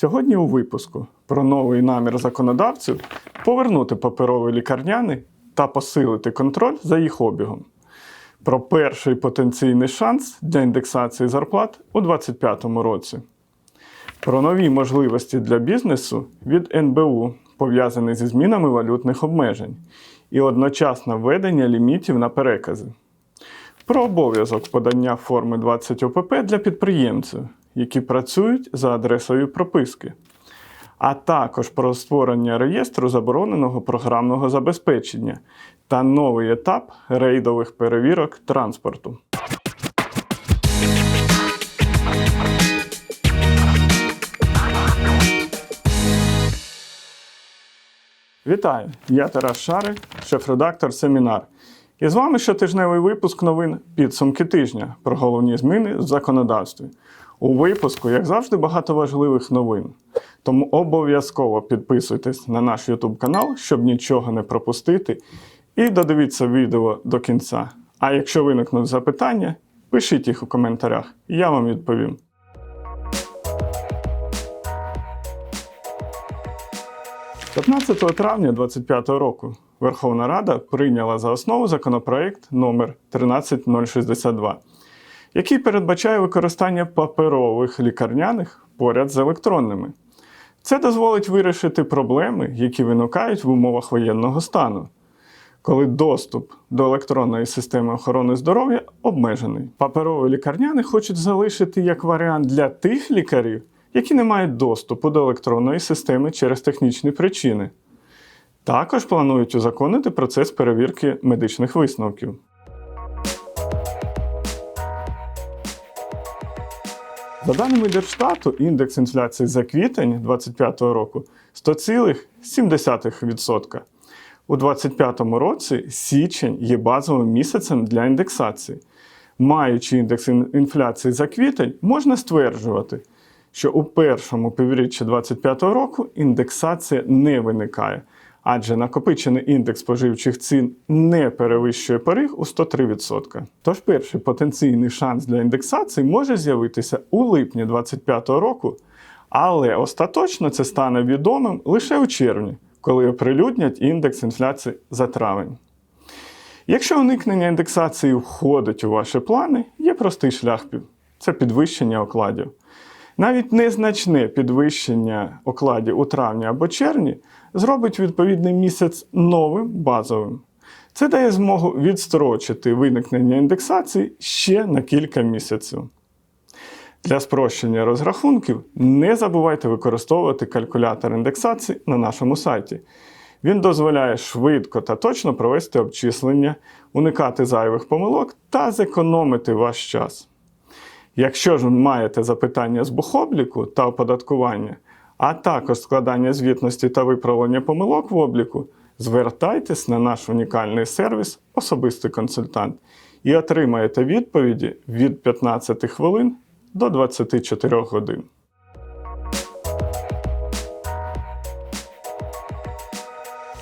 Сьогодні у випуску про новий намір законодавців повернути паперові лікарняни та посилити контроль за їх обігом. Про перший потенційний шанс для індексації зарплат у 2025 році. Про нові можливості для бізнесу від НБУ, пов'язані зі змінами валютних обмежень, і одночасне введення лімітів на перекази. Про обов'язок подання форми 20 ОПП для підприємців, які працюють за адресою прописки, а також про створення реєстру забороненого програмного забезпечення та новий етап рейдових перевірок транспорту. Вітаю! Я Тарас Шарик, шеф-редактор семінар. І з вами щотижневий випуск новин підсумки тижня про головні зміни в законодавстві. У випуску, як завжди, багато важливих новин. Тому обов'язково підписуйтесь на наш YouTube канал, щоб нічого не пропустити. І додивіться відео до кінця. А якщо виникнуть запитання, пишіть їх у коментарях, я вам відповім. – 15 травня 2025 року Верховна Рада прийняла за основу законопроект номер 13062, який передбачає використання паперових лікарняних поряд з електронними. Це дозволить вирішити проблеми, які виникають в умовах воєнного стану, коли доступ до електронної системи охорони здоров'я обмежений. Паперові лікарняни хочуть залишити як варіант для тих лікарів, які не мають доступу до електронної системи через технічні причини. Також планують узаконити процес перевірки медичних висновків. За даними Держстату, індекс інфляції за квітень 2025 року 100,7%. У 2025 році січень є базовим місяцем для індексації. Маючи індекс інфляції за квітень, можна стверджувати, що у першому півріччі 2025 року індексація не виникає, адже накопичений індекс споживчих цін не перевищує поріг у 103%. Тож перший потенційний шанс для індексації може з'явитися у липні 2025 року, але остаточно це стане відомим лише у червні, коли оприлюднять індекс інфляції за травень. Якщо уникнення індексації входить у ваші плани, є простий шлях це підвищення окладів. Навіть незначне підвищення окладів у травні або червні зробить відповідний місяць новим базовим. Це дає змогу відстрочити виникнення індексації ще на кілька місяців. Для спрощення розрахунків не забувайте використовувати калькулятор індексації на нашому сайті. Він дозволяє швидко та точно провести обчислення, уникати зайвих помилок та зекономити ваш час. Якщо ж маєте запитання з бухобліку та оподаткування, а також складання звітності та виправлення помилок в обліку, звертайтесь на наш унікальний сервіс Особистий консультант і отримаєте відповіді від 15 хвилин до 24 годин.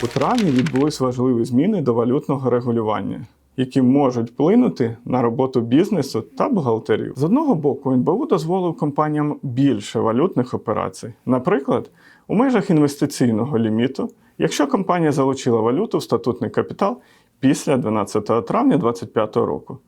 У травні відбулись важливі зміни до валютного регулювання, які можуть вплинути на роботу бізнесу та бухгалтерів. З одного боку, НБУ дозволив компаніям більше валютних операцій. Наприклад, у межах інвестиційного ліміту, якщо компанія залучила валюту в статутний капітал після 12 травня 2025 року.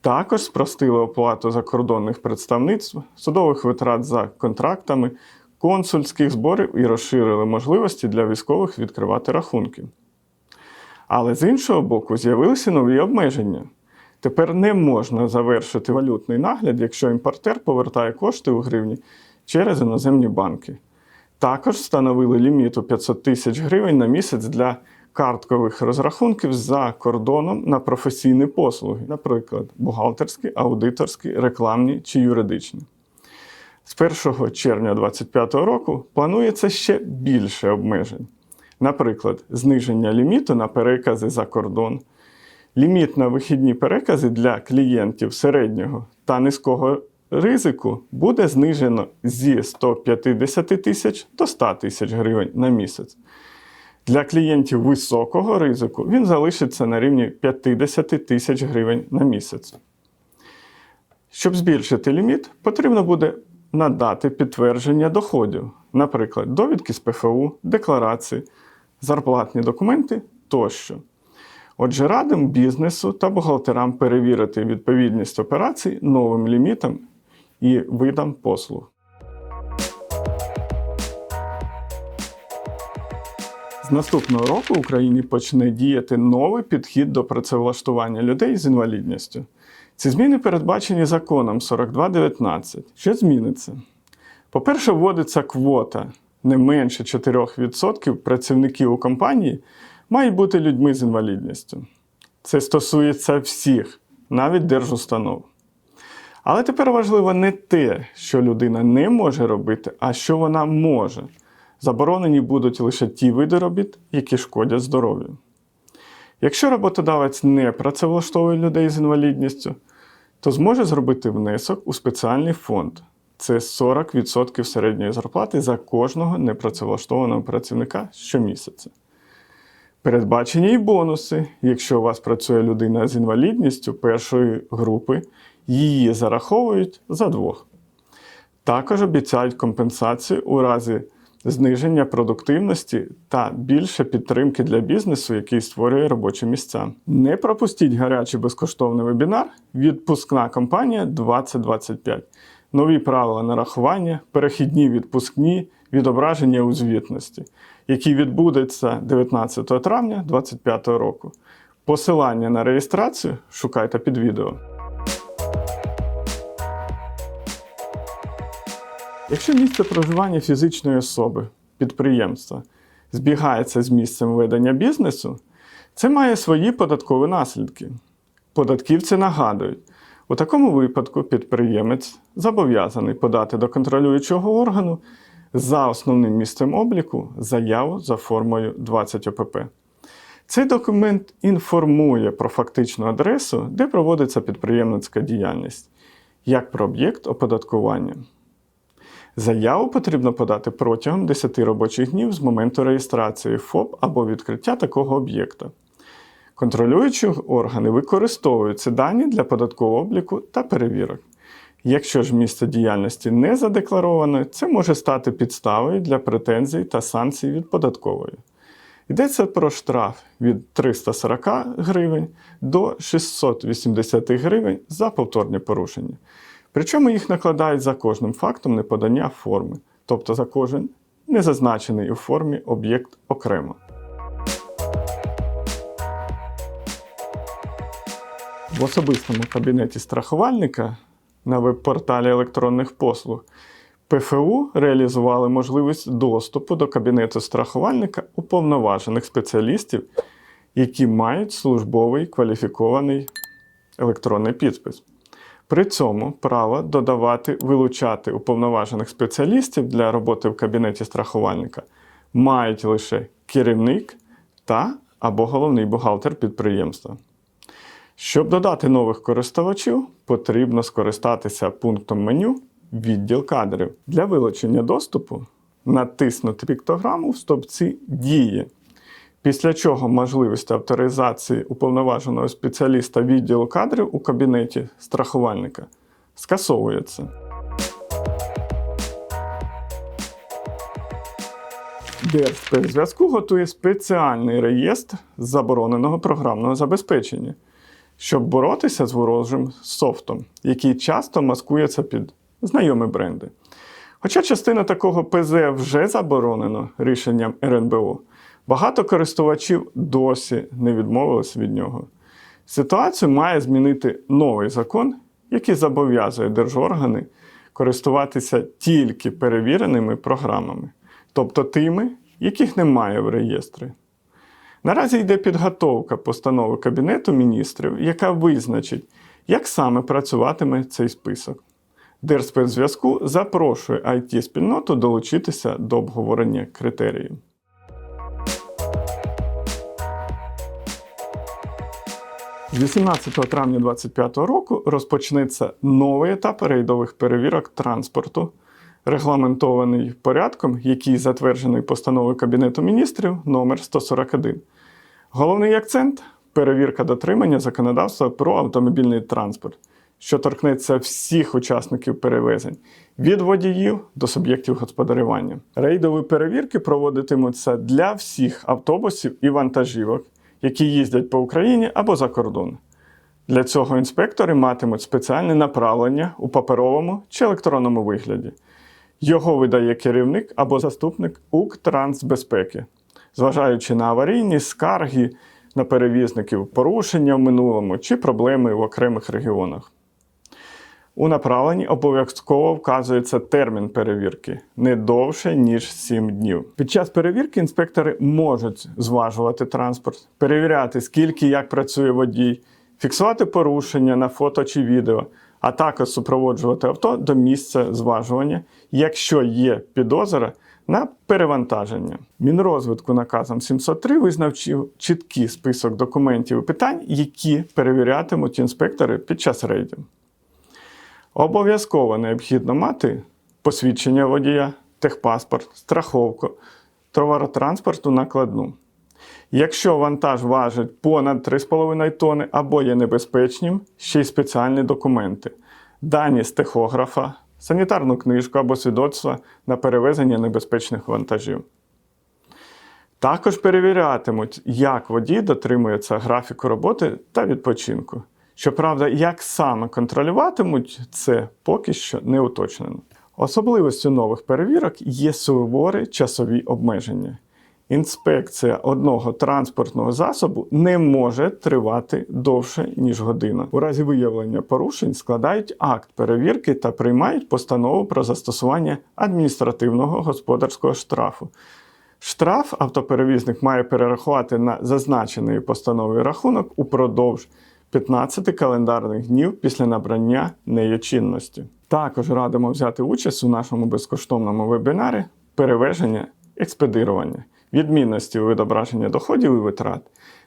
Також спростили оплату закордонних представництв, судових витрат за контрактами, консульських зборів і розширили можливості для військових відкривати рахунки. Але з іншого боку, з'явилися нові обмеження. Тепер не можна завершити валютний нагляд, якщо імпортер повертає кошти у гривні через іноземні банки. Також встановили ліміт у 500 тисяч гривень на місяць для карткових розрахунків за кордоном на професійні послуги, наприклад, бухгалтерські, аудиторські, рекламні чи юридичні. З 1 червня 2025 року планується ще більше обмежень. Наприклад, зниження ліміту на перекази за кордон, ліміт на вихідні перекази для клієнтів середнього та низького ризику буде знижено зі 150 тисяч до 100 тисяч гривень на місяць. Для клієнтів високого ризику він залишиться на рівні 50 тисяч гривень на місяць. Щоб збільшити ліміт, потрібно буде надати підтвердження доходів, наприклад, довідки з ПФУ, декларації, зарплатні документи тощо. Отже, радимо бізнесу та бухгалтерам перевірити відповідність операцій новим лімітам і видам послуг. З наступного року в Україні почне діяти новий підхід до працевлаштування людей з інвалідністю. Ці зміни передбачені законом 4219. Що зміниться? По-перше, вводиться квота не менше 4% працівників у компанії мають бути людьми з інвалідністю. Це стосується всіх, навіть держустанов. Але тепер важливо не те, що людина не може робити, а що вона може. Заборонені будуть лише ті види робіт, які шкодять здоров'ю. Якщо роботодавець не працевлаштовує людей з інвалідністю, то зможе зробити внесок у спеціальний фонд. Це 40% середньої зарплати за кожного непрацевлаштованого працівника щомісяця. Передбачені і бонуси. Якщо у вас працює людина з інвалідністю першої групи, її зараховують за двох. Також обіцяють компенсацію у разі зниження продуктивності та більше підтримки для бізнесу, який створює робочі місця. Не пропустіть гарячий безкоштовний вебінар Відпускна кампанія 2025. Нові правила нарахування, перехідні відпускні, відображення у звітності, який відбудеться 19 травня 2025 року. Посилання на реєстрацію шукайте під відео. Якщо місце проживання фізичної особи, підприємства збігається з місцем ведення бізнесу, це має свої податкові наслідки. Податківці нагадують, у такому випадку підприємець зобов'язаний подати до контролюючого органу за основним місцем обліку заяву за формою 20 ОПП. Цей документ інформує про фактичну адресу, де проводиться підприємницька діяльність, як про об'єкт оподаткування. Заяву потрібно подати протягом 10 робочих днів з моменту реєстрації ФОП або відкриття такого об'єкта. Контролюючі органи використовують ці дані для податкового обліку та перевірок. Якщо ж місце діяльності не задеклароване, це може стати підставою для претензій та санкцій від податкової. Йдеться про штраф від 340 гривень до 680 гривень за повторні порушення. Причому їх накладають за кожним фактом неподання форми, тобто за кожен незазначений у формі об'єкт окремо. В особистому кабінеті страхувальника на веб-порталі електронних послуг ПФУ реалізували можливість доступу до кабінету страхувальника уповноважених спеціалістів, які мають службовий кваліфікований електронний підпис. При цьому право додавати, вилучати уповноважених спеціалістів для роботи в кабінеті страхувальника мають лише керівник та або головний бухгалтер підприємства. Щоб додати нових користувачів, потрібно скористатися пунктом меню Відділ кадрів. Для вилучення доступу натиснути піктограму в стопці Дії. Після чого можливість авторизації уповноваженого спеціаліста відділу кадрів у кабінеті страхувальника скасовується. Держспецзв'язку готує спеціальний реєстр забороненого програмного забезпечення, щоб боротися з ворожим софтом, який часто маскується під знайомі бренди. Хоча частина такого ПЗ вже заборонено рішенням РНБО, багато користувачів досі не відмовились від нього. Ситуацію має змінити новий закон, який зобов'язує держоргани користуватися тільки перевіреними програмами, тобто тими, яких немає в реєстрі. Наразі йде підготовка постанови Кабінету міністрів, яка визначить, як саме працюватиме цей список. Держспецзв'язку запрошує it спільноту долучитися до обговорення критеріїв. З 18 травня 2025 року розпочнеться новий етап рейдових перевірок транспорту, регламентований порядком, який затверджений постановою Кабінету міністрів номер 141. Головний акцент перевірка дотримання законодавства про автомобільний транспорт, що торкнеться всіх учасників перевезень від водіїв до суб'єктів господарювання. Рейдові перевірки проводитимуться для всіх автобусів і вантажівок, які їздять по Україні або за кордон. Для цього інспектори матимуть спеціальне направлення у паперовому чи електронному вигляді. Його видає керівник або заступник Укртрансбезпеки, зважаючи на аварійні скарги на перевізників, порушення в минулому чи проблеми в окремих регіонах. У направленні обов'язково вказується термін перевірки не довше, ніж 7 днів. Під час перевірки інспектори можуть зважувати транспорт, перевіряти, скільки як працює водій, фіксувати порушення на фото чи відео, а також супроводжувати авто до місця зважування, якщо є підозра на перевантаження. Мінрозвитку наказом 703 визнав чіткий список документів і питань, які перевірятимуть інспектори під час рейдів. Обов'язково необхідно мати посвідчення водія, техпаспорт, страховку, товаротранспорту накладну. Якщо вантаж важить понад 3,5 тонни або є небезпечним, ще й спеціальні документи, дані з техографа, санітарну книжку або свідоцтво на перевезення небезпечних вантажів. Також перевірятимуть, як водій дотримується графіку роботи та відпочинку. Щоправда, як саме контролюватимуть це поки що не уточнено. Особливістю нових перевірок є суворі часові обмеження. Інспекція одного транспортного засобу не може тривати довше, ніж година. У разі виявлення порушень складають акт перевірки та приймають постанову про застосування адміністративного господарського штрафу. Штраф автоперевізник має перерахувати на зазначений постановою рахунок упродовж 15 календарних днів після набрання нею чинності. Також радимо взяти участь у нашому безкоштовному вебінарі перевезення експедирування, відмінності у відображенні доходів і витрат,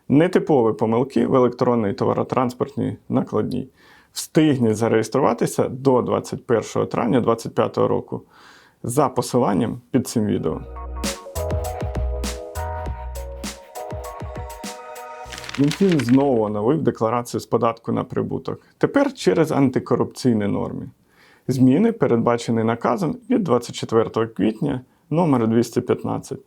нетипові помилки в електронній товаротранспортній накладній. Встигніть зареєструватися до 21 травня 2025 року за посиланням під цим відео. Мінфін знову оновив декларацію з податку на прибуток. Тепер через антикорупційні норми. Зміни передбачені наказом від 24 квітня номер 215.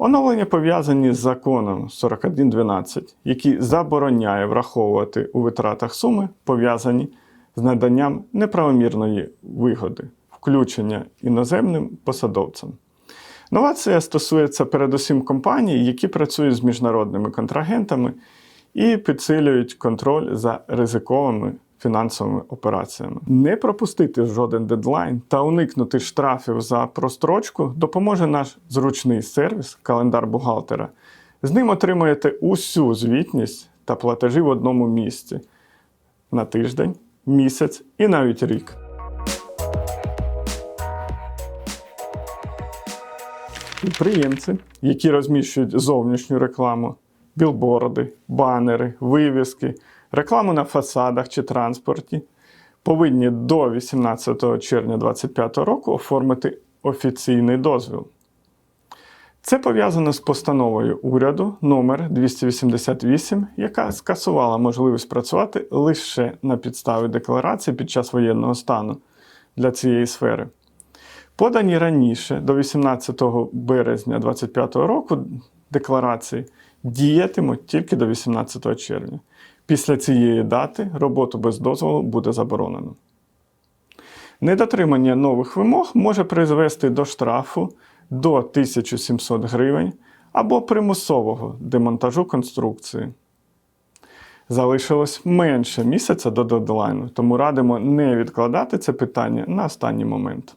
Оновлення пов'язані з законом 4112, який забороняє враховувати у витратах суми, пов'язані з наданням неправомірної вигоди, включення іноземним посадовцям. Новація стосується передусім компаній, які працюють з міжнародними контрагентами і підсилюють контроль за ризиковими фінансовими операціями. Не пропустити жоден дедлайн та уникнути штрафів за прострочку допоможе наш зручний сервіс календар бухгалтера. З ним отримуєте усю звітність та платежі в одному місці на тиждень, місяць і навіть рік. Підприємці, які розміщують зовнішню рекламу, білборди, банери, вивіски, рекламу на фасадах чи транспорті, повинні до 18 червня 2025 року оформити офіційний дозвіл. Це пов'язано з постановою уряду номер 288, яка скасувала можливість працювати лише на підставі декларації під час воєнного стану для цієї сфери. Подані раніше, до 18 березня 2025 року, декларації діятимуть тільки до 18 червня. Після цієї дати роботу без дозволу буде заборонено. Недотримання нових вимог може призвести до штрафу до 1700 гривень або примусового демонтажу конструкції. Залишилось менше місяця до дедлайну, тому радимо не відкладати це питання на останній момент.